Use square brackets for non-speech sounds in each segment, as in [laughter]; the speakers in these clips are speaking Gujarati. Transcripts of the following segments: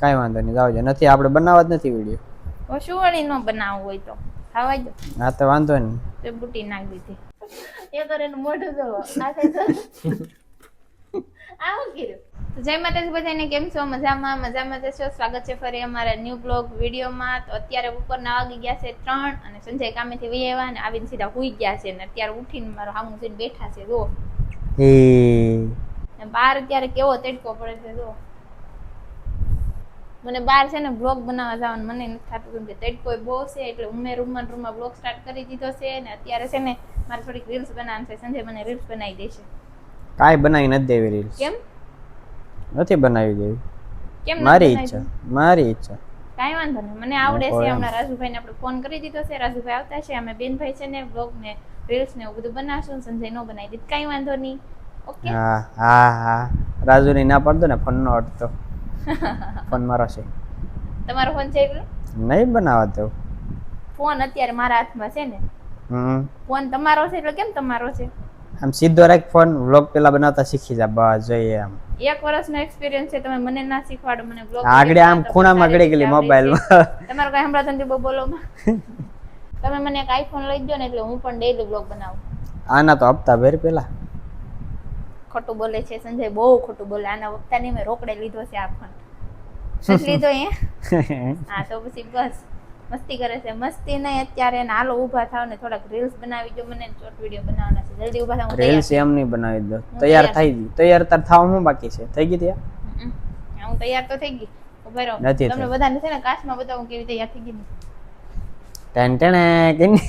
કાંઈ વાંધો નહીં આવજો નથી આપણે બનાવવા જ નથી વીડિયો. શું વળી ન બનાવવું હોય તો. ખાવા જો હા તો વાંધો નહીં. તે બુટી નાખી દીધી. એ કરે એનું મોઢું જોવો. આ આવું કર્યું. જય માતાજી બધાને કેમ છો? મજામાં મજામાં જશો સ્વાગત છે ફરી અમારા ન્યૂ બ્લોગ વિડીયોમાં. તો અત્યારે બપોરના વાગી ગયા છે ત્રણ અને સંજય કામેથી વહી આવ્યા ને આવીને સીધા હુઈ ગયા છે અને અત્યારે ઉઠીને મારો હામું જઈને બેઠા છે જો બાર અત્યારે કેવો તડકો પડે છે જો મને બહાર છે ને બ્લોગ બનાવવા જવાનું મને નથી થતું કે તડકો બહુ છે એટલે ઉમે રૂમમાં રૂમમાં બ્લોગ સ્ટાર્ટ કરી દીધો છે અને અત્યારે છે ને મારે થોડીક રીલ્સ બનાવવાની છે. સંજય મને રીલ્સ બનાવી દેશે. કાંઈ બનાવી નથી દેવી રીલ્સ કેમ? નથી બનાવી દેવી. કેમ મારી ઈચ્છા. મારી ઈચ્છા. કાંઈ વાંધો નહીં. મને આવડે છે. હમણાં રાજુભાઈને આપણે ફોન કરી દીધો છે. રાજુભાઈ આવતા છે. અમે બેનભાઈ છે ને બ્લોગ ને રીલ્સ ને એવું બધું બનાવશું. સંજય નો બનાવી દીધ કાંઈ વાંધો નહીં. ઓકે હા હા હા. રાજુની ના પડતો ને ફોન નો અડતો ફોન મારો છે તમારો ફોન છે નહીં બનાવવા દઉં. ફોન અત્યારે મારા હાથમાં છે ને. ફોન તમારો છે એટલે કેમ તમારો છે? આમ સીધો રાખ ફોન વ્લોગ પેલા બનાવતા શીખી જા બસ જોઈએ આમ. એક વર્ષનો એક્સપિરિયન્સ છે તમે મને ના શીખવાડો મને વ્લોગ આગળ આમ ખૂણામાં ગળી ગયેલી મોબાઈલમાં. તમારો કઈ હમણાં નથી બહુ બોલોમાં [laughs] તમે મને એક આઈફોન લઈ દો ને એટલે હું પણ ડેઈલી વ્લોગ બનાવું. આના તો હપ્તા ભેર પેલા ખોટું બોલે છે સંજય બહુ ખોટું બોલે. આના વખતા નહીં મેં રોકડે લીધો છે આ ફોન નથી લીધો એ? [laughs] હા તો પછી બસ. મસ્તી કરે છે. મસ્તી નહીં અત્યારે ને હાલો ઊભા થાવ ને થોડાક રીલ્સ બનાવી દો મને શોર્ટ વીડિયો બનાવવાના છે. જલ્દી ઊભા થાવ હું તૈયાર રીલ્સ એમ નહીં બનાવી દો. તૈયાર તૈયાર. થઈ ગઈ. તૈયાર તાર થાવ હું બાકી છે? થઈ ગઈ ત્યાં હું તૈયાર તો થઈ ગઈ. ઊભા રહો. તમને. બધાને છે ને કાચમાં બતાવું કેવી તૈયાર થઈ ગઈ ટેન ટેણે કિની.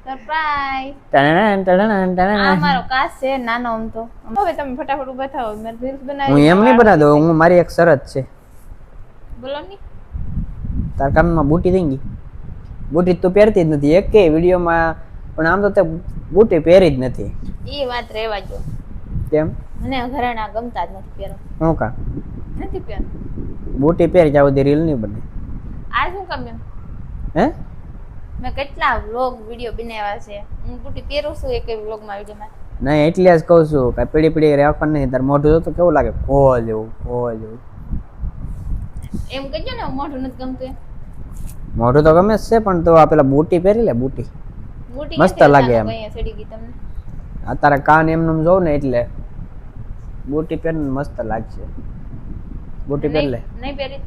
સરપ્રાઈઝ. આ મારો છે નાનો આમ તો. હવે તમે ફટાફટ ઊભા થાઓ મેં રીલ્સ હું બનાવી એમ નહીં બનાવ દઉં હું મારી એક શરત છે. બોલો ની. તાર કામમાં બુટી થઈ ગઈ બુટી તું પહેરતી જ નથી. એક વિડીયોમાં પણ આમ તો તે બુટી પહેરી જ નથી. એ વાત રહેવા જો કેમ? મને ઘરેણા ગમતા જ નથી પહેરો શું કા? નથી પહેરો બુટી પહેરી જાવ દે રીલ નહીં બને. આ શું કામ એમ? હે? મેં કેટલા વ્લોગ વીડિયો બનાવ્યા છે. હું બુટી પહેરું છું એક વ્લોગમાં વિડીયોમાં. નહીં એટલે જ કહું છું કે પીડી પીડી રાખવાનું નહીં તાર મોઢું જોતો કેવું લાગે? કો જેવું કો જેવું એમ કહેજો ને મોઢું નથી ગમતું એમ. મોઢું તો ગમે છે પણ તો આ પેલા બુટી પહેરી લે બુટી. બૂટી મસ્ત લાગે એમ. ગઈ તમને? તારા કાન એમનું જોઉં ને એટલે બૂટી પહેરીને મસ્ત લાગશે. બૂટી પહેરી લે. નહીં પહેરી?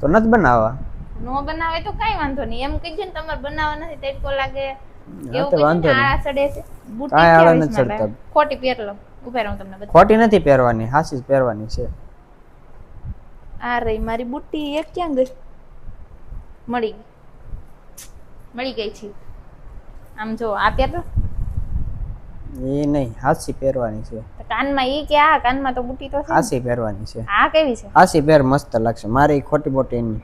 તો નથી બનાવવા. નો બનાવે તો કઈ વાંધો નહીં. એમ કહેજો ને તમારે બનાવવા નથી તડકો લાગે. એવું આળા છે. બુટી કાંઈ આળા. મારે? ખોટી પહેર લો. ઊભા રહો તમને ખોટી નથી પહેરવાની હાસી જ પહેરવાની છે. આ રહી મારી બુટ્ટી એક ક્યાં ગઈ? મળી ગઈ. મળી ગઈ છે. આમ જો આ પહેરો એ નહીં હાસી પહેરવાની છે. કાનમાં ઈ કે આ કાનમાં તો બુટ્ટી તો છે હાસી પહેરવાની છે. આ કેવી છે? હાસી પહેર મસ્ત લાગશે. મારી ખોટી મોટી એની.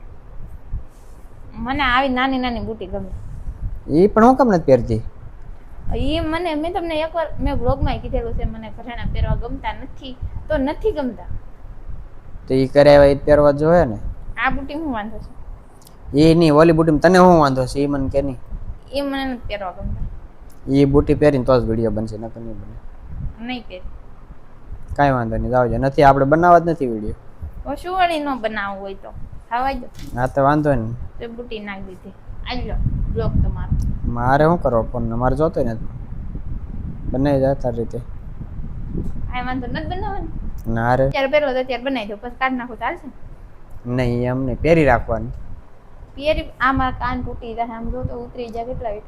મને આવી નાની નાની બુટ્ટી ગમે. એ પણ હું કેમ નથી પહેરતી? એ મને મેં તમને એકવાર મેં બ્લોગમાં કીધેલું છે મને ઘરેણા પહેરવા ગમતા નથી. તો નથી ગમતા. તો એ કરે એ પહેરવા જોઈએ ને? આ બુટી હું વાંધો છે? એ નહીં ઓલી બુટી તને શું વાંધો છે? એ મને કે નહીં. એ મને નથી પહેરવા ગમતા. એ બુટી પહેરીને તો જ વીડિયો બનશે નકર નહીં બને. નહીં પહેરી. કાંઈ વાંધો નહીં જાવજો નથી આપણે બનાવવા જ નથી વીડિયો. શું વળી ન બનાવવું હોય તો. ખાવા દો હા તો વાંધો નહીં. તો બુટી નાખી દીધી. આજો બ્લોક તમારો. મારે શું કરવો ફોન મારે જોતો નથી. બનાવી જાય તારી રીતે. આ વાંધો નથી બનાવવાનું. ના રે. અત્યારે પહેરો તો અત્યારે બનાવી દો પછી કાઢી નાખો ચાલશે? નહીં એમ નહીં પહેરી રાખવાની. પહેરી આમાં કાન તૂટી જાય આમ જો તો ઉતરી જાય કેટલા વેટ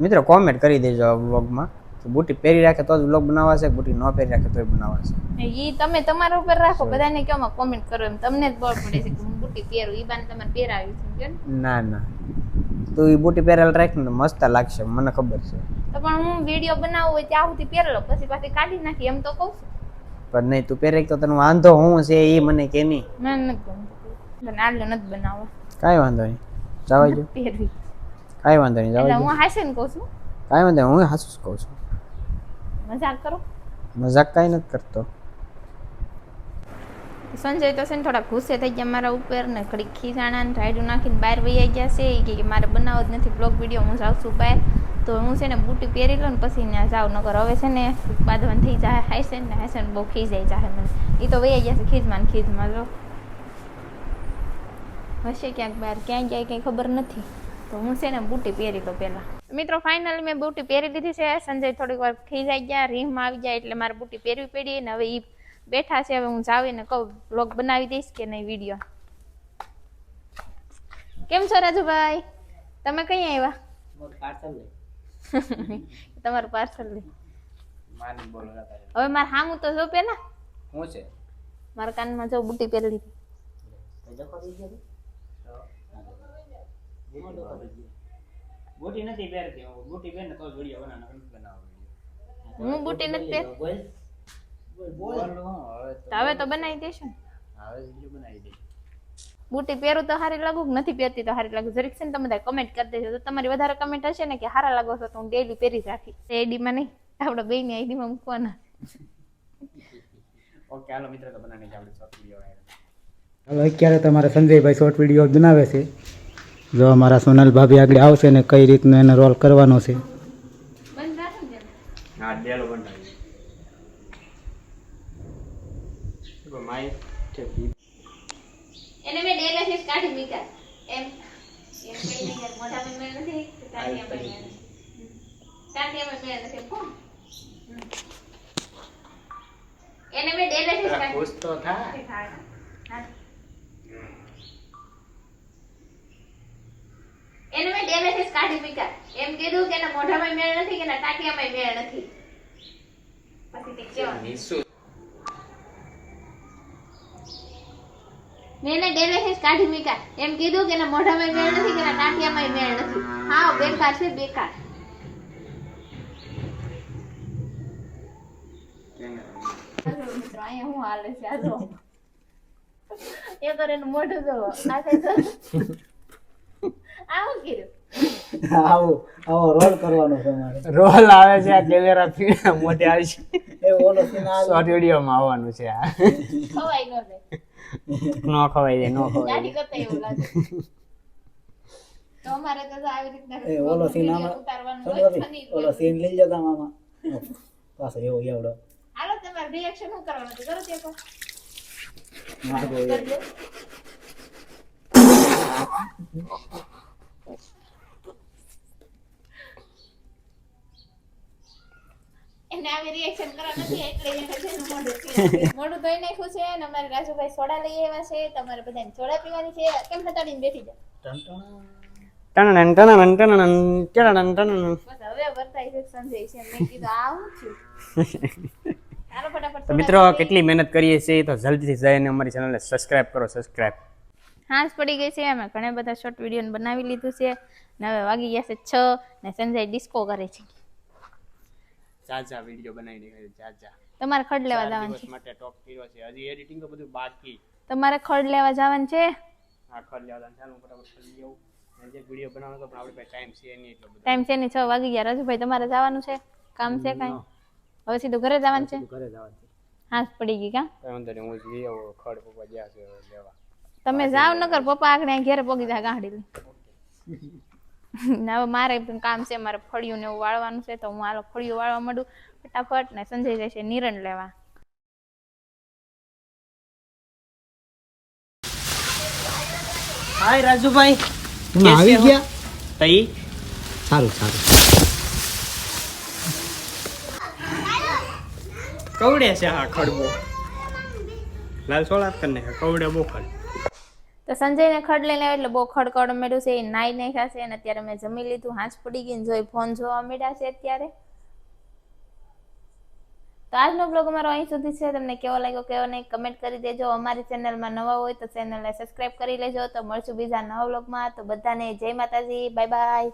મિત્રો કોમેન્ટ કરી દેજો વ્લોગમાં બુટી પહેરી રાખે તો જ વ્લોગ બનાવવા છે બુટી ન પહેરી રાખે તોય બનાવાશે. ઈ તમે તમારા ઉપર રાખો બધાને કેમ કોમેન્ટ કરો એમ તમને જ બળ પડે છે કે હું બુટ્ટી પહેરું ઈ બાને તમારે પહેરાવી છે ના? ના તું એ બુટી પહેરેલ રાખ ને મસ્ત લાગશે મને ખબર છે. તો પણ હું વીડિયો બનાવવો હોય ત્યાં સુધી પહેરેલો પછી પાછી કાઢી નાખી એમ તો કહું છું. પણ નહીં તું પહેરે તો તને વાંધો હું છે એ મને કે નહીં. મને નથી ગમતું. આટલો નથી બનાવવા. કાંઈ વાંધો નહીં. જવાય જો પહેરવી. કાંઈ વાંધો નહીં જવાય હું હાસે ને કહું છું? કાંઈ વાંધો હું હાસું જ કહું છું. મજાક કરો? મજાક કાંઈ નથી કરતો. સંજય તો છે ને થોડા ગુસ્સે થઈ ગયા મારા ઉપર ને ઘડી ખીજાણા ને રાયડું નાખીને બહાર વહી ગયા છે. એ કે મારે બનાવો જ નથી. બ્લોગ વીડિયો હું જાઉં છું બહાર. તો હું છે ને બુટી પહેરી લઉં ને પછી ત્યાં જાઉં નગર હવે છે ને બાંધવાન થઈ જાય હાઈસેન ને હાઈસેન બહુ ખીજાઈ જાય મને. એ તો વહી ગયા છે ખીજમાં ખીજમાં, જો. હશે ક્યાંક બહાર ક્યાં ગયા કંઈ ખબર નથી. તો હું છે ને બુટી પહેરી લો પહેલાં. મિત્રો ફાઇનલી મેં બુટી પહેરી લીધી છે. સંજય થોડીક વાર ખીજાઈ ગયા રીમમાં આવી જાય એટલે મારે બુટી પહેરવી પડી ને હવે એ બેઠા છે. હવે હું જાવીને કહું બ્લોગ બનાવી દઈશ કે નહીં વીડિયો કેમ છો રાજુભાઈ? તમે કઈ આવ્યા [laughs] તમારું પાર્સલ લઈ હવે મારે હામું તો જો પેલા. હું છે? મારા કાનમાં જો બુટી પહેરી બુટી નથી પહેરતી. હું બુટી પહેરને તો વિડિયો બનાવવાનો નથી બનાવવો હું બુટી નથી પહેર બોલ હું હવે તો બનાવી દેશું હવે બનાવી દે બુટી પહેરું તો સારી લાગુ નથી પહેરતી તો સારી લાગુ. જરીક છે ને તમે બધા કમેન્ટ કરી દેજો. તો તમારી વધારે કમેન્ટ હશે ને કે સારા લાગો છો તો હું ડેલી પહેરી રાખી આઈડીમાં નહીં આપણે બેની આઈડીમાં મૂકવાના. ઓકે હાલો મિત્રો તો બનાવીને જ આપણે શોર્ટ વીડિયો હવે અત્યારે તમારા સંજયભાઈ શોર્ટ વીડિયો બનાવે છે. જો અમારા સોનલ ભાભી આગળ આવશે ને કઈ રીતનો એને રોલ કરવાનો છે. હા ડેલો બનાવી માય છે એને મેં ડેલેસીસ કાઢી મીકા એમ એમ કઈ નહીં યાર મોઢામાં મેળ નથી ટાંટિયામાં મેળ નથી. ટાંટિયામાં મેળ નથી કોણ એને મેં ડેલેસીસ કાઢી. ખુશ તો થાય એને મેં ડેલેસીસ કાઢી મીકા એમ કીધું કે એના મોઢામાં મેળ નથી કે એના ટાંટિયામાં મેળ નથી. પછી તે મેં એને ડેલેસીસ કાઢી મીકા એમ કીધું કે એના મોઢામાં મેળ નથી કે એના ટાંટિયામાં મેળ નથી હા બેકાર છે બેકાર મિત્રો, અહીંયા હું હાલે છે? આ જો. એક વાર એનું મોઢું જો. આ કઈ જો. આ કર્યું? આવો આવો રોલ કરવાનો છે રોલ આવે છે આ કેમેરા પીડા મોટે આવી એ ઓલો સીન આવે આવવાનું છે આ ખવાય ન જાય. [laughs] નો ખવાય દે નો ખવાય દાઢી કરતા એવું લાગે. તો અમારે તો આવી રીતના એ ઓલો સીન આમાં ઓલો સીન લઈ જતા મામા પાછો એવો એવડો હાલો તમારે રિએક્શન શું કરવાનું હતું? કરો તે કહો. માગો એ. કરજો. એને આવી રિએક્શન કરવા નથી એટલે એને છે ને મોઢું મોઢું ધોઈ નાખ્યું છે અને અમારે રાજુભાઈ સોડા લઈ આવ્યા છે તમારે બધાને સોડા પીવાની છે. કેમ હટાડીને બેઠી જા મિત્રો કેટલી મહેનત કરીએ છીએ તો જલ્દીથી જઈને અમારી ચેનલને સબસ્ક્રાઇબ કરો સબસ્ક્રાઇબ હાંસ પડી ગઈ છે અમે ઘણા બધા શોર્ટ વીડિયો બનાવી લીધું છે. ને હવે વાગી ગયા છે છ ને સંજય ડિસ્કો કરે છે. જાજા વીડિયો બનાવી નાખ્યા છે જાજા. તમારે ખડ લેવા જવાનું છે. માટે ટોપ કર્યો છે. હજી એડિટિંગ તો બધું બાકી તમારે ખડ લેવા જવાનું છે? હા ખડ લેવા ચાલો ફટાફટ ખડ લઈ આવું. જે વિડિયો બનાવવાનો તો પણ આપણી પાસે ટાઈમ છે નહીં એટલો બધો. ટાઈમ છે નહીં છ વાગી ગયા. રાજુભાઈ તમારે જવાનું છે? કામ છે કાઈ? હવે સીધું ઘરે જવાનું છે? ઘરે જવાનું છે. હાંસ પડી ગઈ કા? કઈ વાંધો નહીં હું જઈ આવું. ખડ પપ્પા ગયા છે લેવા. તમે જાવ નકર પપ્પા આગળ ઘેર ઘેરે પોગી જાય ગાડી લઈ [laughs] [laughs] હવે મારે પણ કામ છે મારે ફળિયું ને એવું વાળવાનું છે તો હું હાલો ફળિયું વાળવા માંડું. ફટાફટ ને સંજય જશે નિરણ લેવા. હાય રાજુભાઈ. તમે આવી ગયા? તઈ? સારું સારું. કવડે છે હા ખડબો? લાલ સોળા કરને કવડે બહુ ખડ તો સંજયને ખડ લઈને એટલે બહુ ખડકડ મેળ્યું છે, એ નાઈ નાખ્યા છે અને અત્યારે મેં જમી લીધું હાંસ પડી ગઈ જોઈ ફોન જોવા મળ્યા છે અત્યારે. તો આજનો બ્લોગ અમારો અહીં સુધી છે. તમને કેવો લાગ્યો, કેવો નહીં કમેન્ટ કરી દેજો. અમારી ચેનલમાં નવા હોય તો ચેનલને સબસ્ક્રાઇબ કરી લેજો. તો મળશું બીજા નવા બ્લોગમાં તો બધાને જય માતાજી. Bye bye